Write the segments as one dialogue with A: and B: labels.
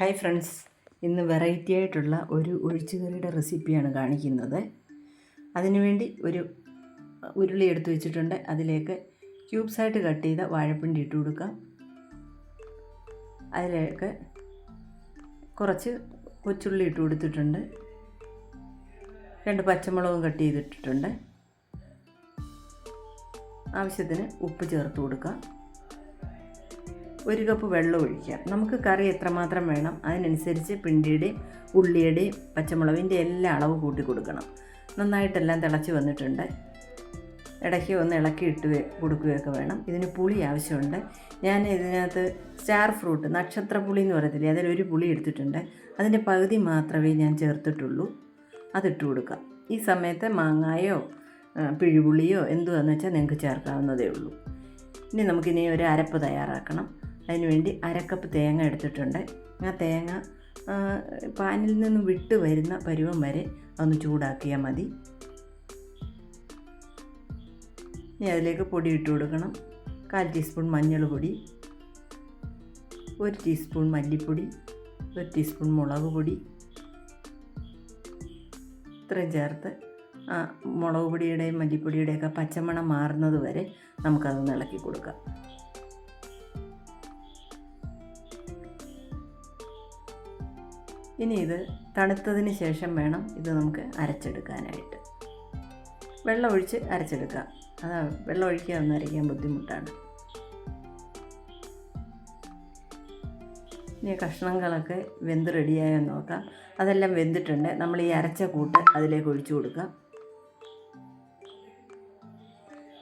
A: Hi friends. ഇന്ന് variety ആയിട്ടുള്ള ഒരു ഒഴിച്ചുകറിയുടെ റെസിപ്പിയാണ് കാണിക്കുന്നത്. അതിനുവേണ്ടി ഒരു ഉരുളി എടുത്ത് വെച്ചിട്ടുണ്ട്. അതിലേക്ക് ക്യൂബ്സായിട്ട് കട്ട് ചെയ്ത വാഴപ്പിണ്ടി ഇട്ട് കൊടുക്കാം അതിലേക്ക് കുറച്ച് കൊച്ചുള്ളി ഇട്ട് കൊടുത്തിട്ടുണ്ട്. രണ്ട് പച്ചമുളകും കട്ട് ചെയ്തിട്ടിട്ടുണ്ട്. ആവശ്യത്തിന് ഉപ്പ് ചേർത്ത് കൊടുക്കാം ഒരു കപ്പ് വെള്ളം ഒഴിക്കാം നമുക്ക് കറി എത്രമാത്രം വേണം അതിനനുസരിച്ച് പിണ്ടിയുടെയും ഉള്ളിയുടെയും പച്ചമുളകിന്റെ എല്ലാ അളവ് കൂട്ടി കൊടുക്കണം. നന്നായിട്ടെല്ലാം തിളച്ച് വന്നിട്ടുണ്ട്. ഇടയ്ക്ക് ഒന്ന് ഇളക്കി ഇട്ട് കൊടുക്കുകയൊക്കെ വേണം. ഇതിന് പുളി ആവശ്യമുണ്ട്. ഞാൻ ഇതിനകത്ത് സ്റ്റാർ ഫ്രൂട്ട് നക്ഷത്ര പുളി എന്ന് പറയത്തില്ലേ അതിലൊരു പുളി എടുത്തിട്ടുണ്ട്. അതിന്റെ പകുതി മാത്രമേ ഞാൻ ചേർത്തിട്ടുള്ളൂ. അതിട്ട് കൊടുക്കാം ഈ സമയത്ത് മാങ്ങായോ പിഴുപുളിയോ എന്തുവാന്ന് വെച്ചാൽ നിങ്ങൾക്ക് ചേർക്കാവുന്നതേ ഉള്ളൂ. ഇനി നമുക്കിനി ഒരു അരപ്പ് തയ്യാറാക്കണം. അതിനുവേണ്ടി അരക്കപ്പ് തേങ്ങ എടുത്തിട്ടുണ്ട്. ആ തേങ്ങ പാനിൽ നിന്ന് വിട്ട് വരുന്ന പരുവം വരെ ഒന്ന് ചൂടാക്കിയാൽ മതി. ഇനി അതിലേക്ക് പൊടി ഇട്ട് കൊടുക്കണം. കാൽ ടീസ്പൂൺ മഞ്ഞൾ പൊടി ഒരു ടീസ്പൂൺ മല്ലിപ്പൊടി ഒരു ടീസ്പൂൺ മുളക് പൊടി ഇത്രയും ചേർത്ത് ആ മുളക് പൊടിയുടെയും മല്ലിപ്പൊടിയുടെയൊക്കെ പച്ചമണം മാറുന്നത് വരെ നമുക്കതൊന്ന് ഇളക്കി കൊടുക്കാം. ഇനി ഇത് തണുത്തതിന് ശേഷം വേണം ഇത് നമുക്ക് അരച്ചെടുക്കാനായിട്ട്. വെള്ളം ഒഴിച്ച് അരച്ചെടുക്കാം. അതാ വെള്ളം ഒഴിക്കുക ഒന്ന് അരയ്ക്കാൻ ബുദ്ധിമുട്ടാണ്. ഇനി കഷ്ണങ്ങളൊക്കെ വെന്ത് റെഡിയായെന്ന് നോക്കാം. അതെല്ലാം വെന്തിട്ടുണ്ട്. നമ്മൾ ഈ അരച്ച കൂട്ട് അതിലേക്ക് ഒഴിച്ചു കൊടുക്കാം.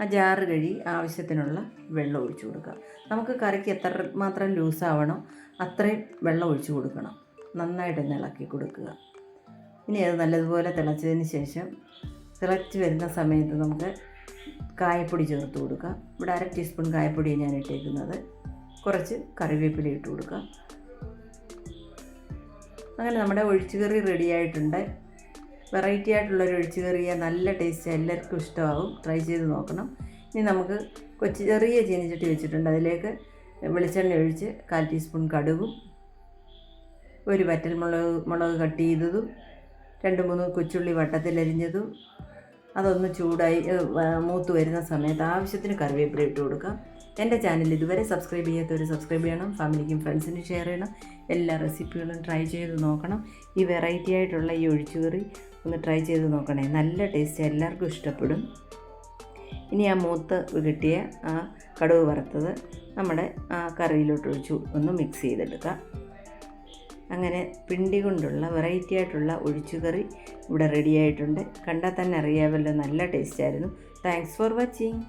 A: ആ ജാറ് കഴുകി ആവശ്യത്തിനുള്ള വെള്ളം ഒഴിച്ചു കൊടുക്കാം. നമുക്ക് കറിക്ക് എത്ര മാത്രം ലൂസാവണോ അത്രയും വെള്ളം ഒഴിച്ചു കൊടുക്കണം. നന്നായിട്ടൊന്ന് ഇളക്കി കൊടുക്കുക. ഇനി അത് നല്ലതുപോലെ തിളച്ചതിന് ശേഷം തിളച്ച് വരുന്ന സമയത്ത് നമുക്ക് കായപ്പൊടി ചേർത്ത് കൊടുക്കാം. ഇവിടെ അര ടീസ്പൂൺ കായപ്പൊടി ഞാൻ ഇട്ടേക്കുന്നത്. കുറച്ച് കറിവേപ്പില ഇട്ട് കൊടുക്കാം. അങ്ങനെ നമ്മുടെ ഒഴിച്ചുകറി റെഡി ആയിട്ടുണ്ട്. വെറൈറ്റി ആയിട്ടുള്ളൊരു ഒഴിച്ചുകറിയ നല്ല ടേസ്റ്റ് എല്ലാവർക്കും ഇഷ്ടമാവും. ട്രൈ ചെയ്ത് നോക്കണം. ഇനി നമുക്ക് കൊച്ചു ചെറിയ ചീനിച്ചട്ടി വെച്ചിട്ടുണ്ട്. അതിലേക്ക് വെളിച്ചെണ്ണ ഒഴിച്ച് കാൽ ടീസ്പൂൺ കടുകും ഒരു വറ്റൽ മുളക് മുളക് കട്ട് ചെയ്തതും രണ്ട് മൂന്ന് കൊച്ചുള്ളി വട്ടത്തിലരിഞ്ഞതും അതൊന്ന് ചൂടായി മൂത്ത് വരുന്ന സമയത്ത് ആവശ്യത്തിന് കറിവേപ്പില ഇട്ട് കൊടുക്കാം. എന്റെ ചാനൽ ഇതുവരെ സബ്സ്ക്രൈബ് ചെയ്യാത്തവർ സബ്സ്ക്രൈബ് ചെയ്യണം ഫാമിലിക്കും ഫ്രണ്ട്സിനും ഷെയർ ചെയ്യണം എല്ലാ റെസിപ്പികളും ട്രൈ ചെയ്ത് നോക്കണം. ഈ വെറൈറ്റി ആയിട്ടുള്ള ഈ ഒഴിച്ചുകറി ഒന്ന് ട്രൈ ചെയ്ത് നോക്കണേ നല്ല ടേസ്റ്റ് എല്ലാവർക്കും ഇഷ്ടപ്പെടും. ഇനി ആ മൂത്ത് കിട്ടിയ ആ കടുക് വറുത്തത് നമ്മുടെ ആ കറിയിലോട്ട് ഒഴിച്ചു ഒന്ന് മിക്സ് ചെയ്തെടുക്കാം. അങ്ങനെ പിണ്ടി കൊണ്ടുള്ള വെറൈറ്റി ആയിട്ടുള്ള ഒഴിച്ചുകറി ഇവിടെ റെഡിയായിട്ടുണ്ട് കണ്ടാൽ തന്നെ അറിയാമല്ലോ നല്ല ടേസ്റ്റായിരുന്നു താങ്ക്സ് ഫോർ വാച്ചിങ്